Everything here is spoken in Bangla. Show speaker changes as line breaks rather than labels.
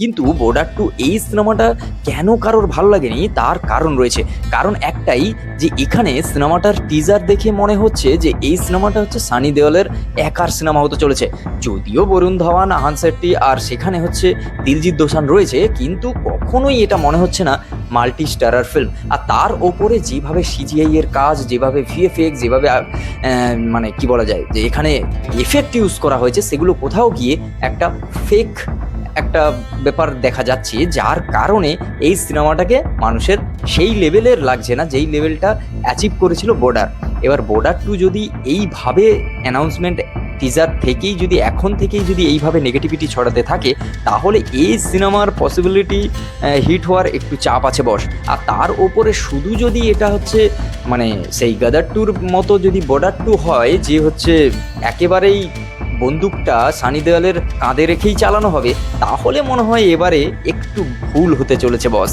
কিন্তু বর্ডার টু এই সিনেমাটা কেন কারোর ভালো লাগেনি? তার কারণ রয়েছে। কারণ একটাই যে এখানে সিনেমাটার টিজার দেখে মনে হচ্ছে যে এই সিনেমাটা হচ্ছে সানি দেওয়ালের একার সিনেমা হতে চলেছে। যদিও বরুণ ধাওয়ান, আহান শেট্টি আর সেখানে হচ্ছে দিলজিৎ দোসান রয়েছে, কিন্তু কখনোই এটা মনে হচ্ছে না মাল্টি স্টারার ফিল্ম আর তার ওপরে যেভাবে সিজিআই এর কাজ, যেভাবে ভিএফএক্স যেভাবে মানে কি বলা যায় যে এখানে এফেক্ট ইউজ করা হয়েছে, সেগুলো কোথাও গিয়ে একটা ফেক একটা ব্যাপার দেখা যাচ্ছে যার কারণে এই সিনেমাটাকে মানুষের সেই লেভেলের লাগছে না, যেই লেভেলটা অ্যাচিভ করেছিল বর্ডার এবার বর্ডার টু যদি এইভাবে অ্যানাউন্সমেন্ট টিজার থেকেই যদি, এখন থেকেই যদি এইভাবে নেগেটিভিটি ছড়াতে থাকে, তাহলে এই সিনেমার পসিবিলিটি হিট হওয়ার একটু চাপ আছে বস। আর তার ওপরে শুধু যদি এটা হচ্ছে মানে সেই গাদার টুর মতো যদি বর্ডার টু হয়, যে হচ্ছে একেবারেই বন্দুকটা সানি দেওয়ালের কাঁধে রেখেই চালানো হবে, তাহলে মনে হয় এবারে একটু ভুল হতে চলেছে বস